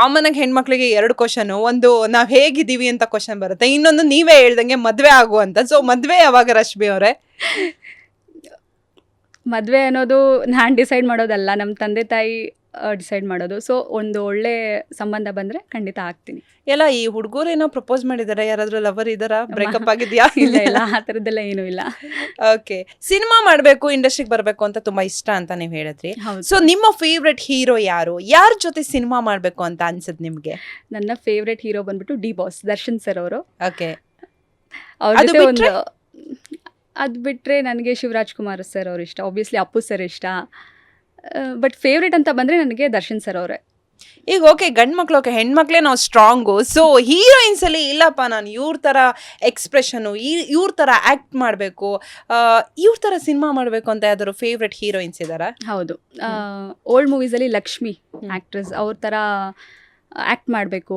Common ಆಗಿ ಹೆಣ್ಮಕ್ಳಿಗೆ ಎರಡು ಕ್ವಶನ್ ಒಂದು ನಾವ್ ಹೇಗಿದ್ದೀವಿ ಅಂತ ಕ್ವಶನ್ ಬರುತ್ತೆ. ಇನ್ನೊಂದು ನೀವೇ ಹೇಳ್ದಂಗೆ ಮದ್ವೆ ಆಗುವಂತ. ಸೊ ಮದ್ವೆ ಯಾವಾಗ ರಶ್ಮಿ ಅವರೇ? ಮದುವೆ ಅನ್ನೋದು ನಾನು ಡಿಸೈಡ್ ಮಾಡೋದಲ್ಲ ನಮ್ಮ ತಂದೆ ತಾಯಿ ಡಿಸೈಡ್ ಮಾಡೋದು. ಸೊ ಒಂದು ಒಳ್ಳೆ ಸಂಬಂಧ ಬಂದರೆ ಖಂಡಿತ ಆಗ್ತೀನಿ. ಎಲ್ಲ ಈ ಹುಡುಗರು ಏನೋ ಪ್ರಪೋಸ್ ಮಾಡಿದಾರೆ ಯಾರಾದರೂ ಲವರ್ ಇದಾರ? ಬ್ರೇಕಪ್ ಆಗಿದ್ಯಾ? ಇಲ್ಲ ಇಲ್ಲ ಆ ಥರದ್ದೆಲ್ಲ ಏನೂ ಇಲ್ಲ. ಓಕೆ ಸಿನಿಮಾ ಮಾಡಬೇಕು ಇಂಡಸ್ಟ್ರಿಗೆ ಬರಬೇಕು ಅಂತ ತುಂಬಾ ಇಷ್ಟ ಅಂತ ನೀವು ಹೇಳಿದ್ರಿ. ಸೊ ನಿಮ್ಮ ಫೇವ್ರೆಟ್ ಹೀರೋ ಯಾರು? ಯಾರ ಜೊತೆ ಸಿನಿಮಾ ಮಾಡಬೇಕು ಅಂತ ಅನ್ಸುತ್ತೆ ನಿಮಗೆ? ನನ್ನ ಫೇವ್ರೆಟ್ ಹೀರೋ ಬಂದ್ಬಿಟ್ಟು ಡಿ ಬಾಸ್ ದರ್ಶನ್ ಸರ್ ಅವರು. ಓಕೆ ಅವ್ರ ಜೊತೆ ಒಂದು? ಅದು ಬಿಟ್ಟರೆ ನನಗೆ ಶಿವರಾಜ್ ಕುಮಾರ್ ಸರ್ ಅವ್ರು ಇಷ್ಟ. ಆಬ್ವಿಯಸ್ಲಿ ಅಪ್ಪು ಸರ್ ಇಷ್ಟ. ಬಟ್ ಫೇವ್ರೇಟ್ ಅಂತ ಬಂದರೆ ನನಗೆ ದರ್ಶನ್ ಸರ್ ಅವರೇ. ಈಗ ಓಕೆ ಗಂಡು ಮಕ್ಳು ಓಕೆ ಹೆಣ್ಮಕ್ಳೇ ನಾವು ಸ್ಟ್ರಾಂಗು ಸೊ ಹೀರೋಯಿನ್ಸ್ ಅಲ್ಲಿ ಇಲ್ಲಪ್ಪ ನಾನು ಇವ್ರ ಥರ ಎಕ್ಸ್ಪ್ರೆಷನು ಈ ಇವ್ರ ಥರ ಆ್ಯಕ್ಟ್ ಮಾಡಬೇಕು. ಇವ್ರ ಥರ ಸಿನಿಮಾ ಮಾಡಬೇಕು ಅಂತ ಯಾವ್ದಾದ್ರು ಫೇವ್ರೆಟ್ ಹೀರೋಯಿನ್ಸ್ ಇದ್ದಾರೆ? ಹೌದು. ಓಲ್ಡ್ ಮೂವೀಸಲ್ಲಿ ಲಕ್ಷ್ಮಿ. ಆ್ಯಕ್ಟ್ರೆಸ್ ಅವ್ರ ಥರ ಆ್ಯಕ್ಟ್ ಮಾಡಬೇಕು.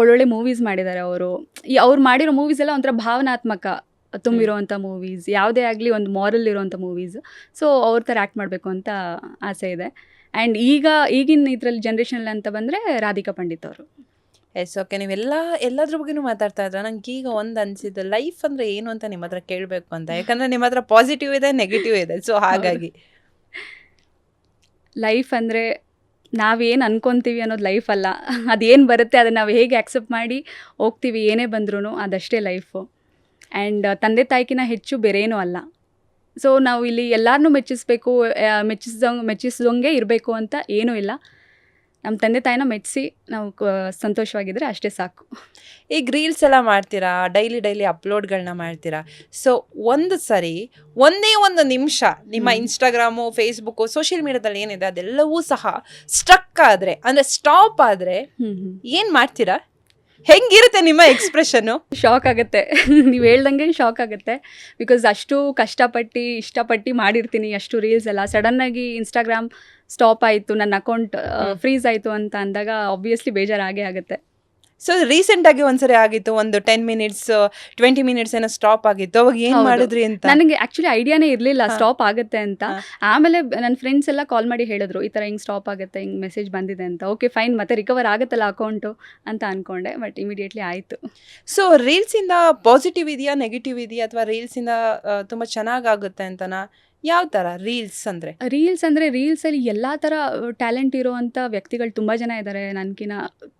ಒಳ್ಳೊಳ್ಳೆ ಮೂವೀಸ್ ಮಾಡಿದ್ದಾರೆ ಅವರು. ಈ ಅವ್ರು ಮಾಡಿರೋ ಮೂವೀಸ್ ಎಲ್ಲ ಒಂಥರ ಭಾವನಾತ್ಮಕ. ತುಂಬಿರೋವಂಥ ಮೂವೀಸ್ ಯಾವುದೇ ಆಗಲಿ ಒಂದು ಮಾರಲ್ ಇರೋವಂಥ ಮೂವೀಸ್ ಸೊ ಅವ್ರ ಥರ ಆ್ಯಕ್ಟ್ ಮಾಡಬೇಕು ಅಂತ ಆಸೆ ಇದೆ. ಆ್ಯಂಡ್ ಈಗ ಈಗಿನ ಇದರಲ್ಲಿ ಜನ್ರೇಷನಲ್ಲಿ ಅಂತ ಬಂದರೆ ರಾಧಿಕಾ ಪಂಡಿತ್ ಅವರು. ಎಸ್ ಓಕೆ ನೀವೆಲ್ಲ ಎಲ್ಲದ್ರ ಬಗ್ಗೆನೂ ಮಾತಾಡ್ತಾ ಇದ್ರೆ ನಂಗೆ ಈಗ ಒಂದು ಅನ್ಸಿದ್ದು ಲೈಫ್ ಅಂದರೆ ಏನು ಅಂತ ನಿಮ್ಮ ಹತ್ರ ಕೇಳಬೇಕು ಅಂತ. ಯಾಕಂದರೆ ನಿಮ್ಮ ಹತ್ರ ಪಾಸಿಟಿವ್ ಇದೆ ನೆಗೆಟಿವ್ ಇದೆ. ಸೊ ಹಾಗಾಗಿ. ಲೈಫ್ ಅಂದರೆ ನಾವೇನು ಅನ್ಕೊತೀವಿ ಅನ್ನೋದು ಲೈಫ್ ಅಲ್ಲ. ಅದೇನು ಬರುತ್ತೆ ಅದನ್ನು ನಾವು ಹೇಗೆ ಆಕ್ಸೆಪ್ಟ್ ಮಾಡಿ ಹೋಗ್ತೀವಿ ಏನೇ ಬಂದ್ರೂ ಅದಷ್ಟೇ ಲೈಫು ಆ್ಯಂಡ್ ತಂದೆ ತಾಯಿಕಿನ ಹೆಚ್ಚು ಬೇರೇನೂ ಅಲ್ಲ. ಸೊ ನಾವು ಇಲ್ಲಿ ಎಲ್ಲರನ್ನೂ ಮೆಚ್ಚಿಸ್ಬೇಕು ಮೆಚ್ಚಿಸ್ದಂಗೆ ಮೆಚ್ಚಿಸ್ದಂಗೆ ಇರಬೇಕು ಅಂತ ಏನೂ ಇಲ್ಲ. ನಮ್ಮ ತಂದೆ ತಾಯಿನ ಮೆಚ್ಚಿಸಿ ನಾವು ಕ- ಸಂತೋಷವಾಗಿದ್ದರೆ ಅಷ್ಟೇ ಸಾಕು. ಈಗ ರೀಲ್ಸ್ ಎಲ್ಲ ಮಾಡ್ತೀರಾ? ಡೈಲಿ ಡೈಲಿ ಅಪ್ಲೋಡ್ಗಳನ್ನ ಮಾಡ್ತೀರಾ? ಸೊ ಒಂದು ಸರಿ ಒಂದೇ ಒಂದು ನಿಮಿಷ ನಿಮ್ಮ. ಇನ್ಸ್ಟಾಗ್ರಾಮು ಫೇಸ್ಬುಕ್ಕು ಸೋಷಿಯಲ್ ಮೀಡಿಯಾದಲ್ಲಿ ಏನಿದೆ ಅದೆಲ್ಲವೂ ಸಹ ಸ್ಟ್ರಕ್ ಆದರೆ ಅಂದರೆ ಸ್ಟಾಪ್ ಆದರೆ ಏನ್ ಮಾಡ್ತೀರಾ? ಹೆಂಗಿರುತ್ತೆ ನಿಮ್ಮ ಎಕ್ಸ್ಪ್ರೆಷನ್ ಶಾಕ್ ಆಗುತ್ತೆ. ನೀವು ಹೇಳ್ದಂಗೆ ಶಾಕ್ ಆಗುತ್ತೆ. ಬಿಕಾಸ್ ಅಷ್ಟು ಕಷ್ಟಪಟ್ಟು ಇಷ್ಟಪಟ್ಟು ಮಾಡಿರ್ತೀನಿ ಅಷ್ಟು ರೀಲ್ಸ್ ಎಲ್ಲ. ಸಡನ್ನಾಗಿ ಇನ್ಸ್ಟಾಗ್ರಾಮ್ ಸ್ಟಾಪ್ ಆಯಿತು ನನ್ನ ಅಕೌಂಟ್. ಫ್ರೀಸ್ ಆಯಿತು ಅಂತ ಅಂದಾಗ ಆಬ್ವಿಯಸ್ಲಿ ಬೇಜಾರಾಗೇ ಆಗುತ್ತೆ. ಸೊ ರೀಸೆಂಟ್ ಆಗಿ ಒಂದ್ಸರಿ ಆಗಿತ್ತು ಒಂದು ಟೆನ್ ಮಿನಿಟ್ಸ್ ಟ್ವೆಂಟಿ ಮಿನಿಟ್ಸ್ ಏನೋ ಸ್ಟಾಪ್ ಆಗಿತ್ತು. ಅವಾಗ ಏನ್ ಹೌದು. ಮಾಡಿದ್ರಿ ಅಂತ? ನನಗೆ ಆಕ್ಚುಲಿ ಐಡಿಯಾನೇ ಇರಲಿಲ್ಲ ಸ್ಟಾಪ್ ಆಗುತ್ತೆ ಅಂತ. ಹಾ. ಆಮೇಲೆ ನನ್ನ ಫ್ರೆಂಡ್ಸ್ ಎಲ್ಲ ಕಾಲ್ ಮಾಡಿ ಹೇಳಿದ್ರು ಈ ಥರ ಹಿಂಗೆ ಸ್ಟಾಪ್ ಆಗುತ್ತೆ ಹಿಂಗೆ ಮೆಸೇಜ್ ಬಂದಿದೆ ಅಂತ. ಓಕೆ ಫೈನ್ ಮತ್ತೆ ರಿಕವರ್ ಆಗುತ್ತಲ್ಲ ಅಕೌಂಟು ಅಂತ ಅನ್ಕೊಂಡೆ ಬಟ್ ಇಮಿಡಿಯೇಟ್ಲಿ ಆಯಿತು. ಸೊ ರೀಲ್ಸ್ ಇಂದ ಪಾಸಿಟಿವ್ ಇದೆಯಾ ನೆಗೆಟಿವ್ ಇದೆಯಾ ಅಥವಾ ರೀಲ್ಸ್ ಇಂದ ಆ, ತುಂಬಾ ಚೆನ್ನಾಗಾಗುತ್ತೆ ಅಂತನಾ? ಯಾವ ತರ? ರೀಲ್ಸ್ ಅಂದ್ರೆ? ರೀಲ್ಸ್ ಅಂದರೆ ರೀಲ್ಸಲ್ಲಿ ಎಲ್ಲ ಥರ ಟ್ಯಾಲೆಂಟ್ ಇರೋವಂಥ ವ್ಯಕ್ತಿಗಳು ತುಂಬ ಜನ ಇದ್ದಾರೆ ನನಗಿನ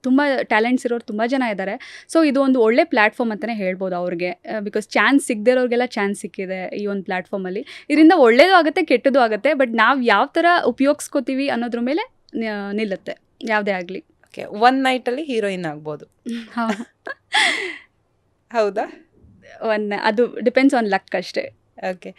ತುಂಬ ಟ್ಯಾಲೆಂಟ್ಸ್ ಇರೋರು ತುಂಬ ಜನ ಇದ್ದಾರೆ ಸೊ ಇದು ಒಂದು ಒಳ್ಳೆ ಪ್ಲ್ಯಾಟ್ಫಾರ್ಮ್ ಅಂತಾನೆ ಹೇಳ್ಬೋದು ಅವ್ರಿಗೆ. ಬಿಕಾಸ್ ಚಾನ್ಸ್ ಸಿಗದಿರೋರಿಗೆಲ್ಲ ಚಾನ್ಸ್ ಸಿಕ್ಕಿದೆ ಈ ಒಂದು ಪ್ಲ್ಯಾಟ್ಫಾರ್ಮಲ್ಲಿ ಇದರಿಂದ ಒಳ್ಳೇದು ಆಗುತ್ತೆ ಕೆಟ್ಟದು ಆಗುತ್ತೆ ಬಟ್ ನಾವು ಯಾವ ಥರ ಉಪಯೋಗಿಸ್ಕೋತೀವಿ ಅನ್ನೋದ್ರ ಮೇಲೆ ನಿಲ್ಲುತ್ತೆ. ಯಾವುದೇ ಆಗಲಿ. ಓಕೆ ಒನ್ ನೈಟ್ ಅಲ್ಲಿ ಹೀರೋಯಿನ್ ಆಗ್ಬೋದು. ಹೌದಾ. ಒನ್ ಅದು ಡಿಪೆಂಡ್ಸ್ ಆನ್ ಲಕ್ ಅಷ್ಟೇ. ಓಕೆ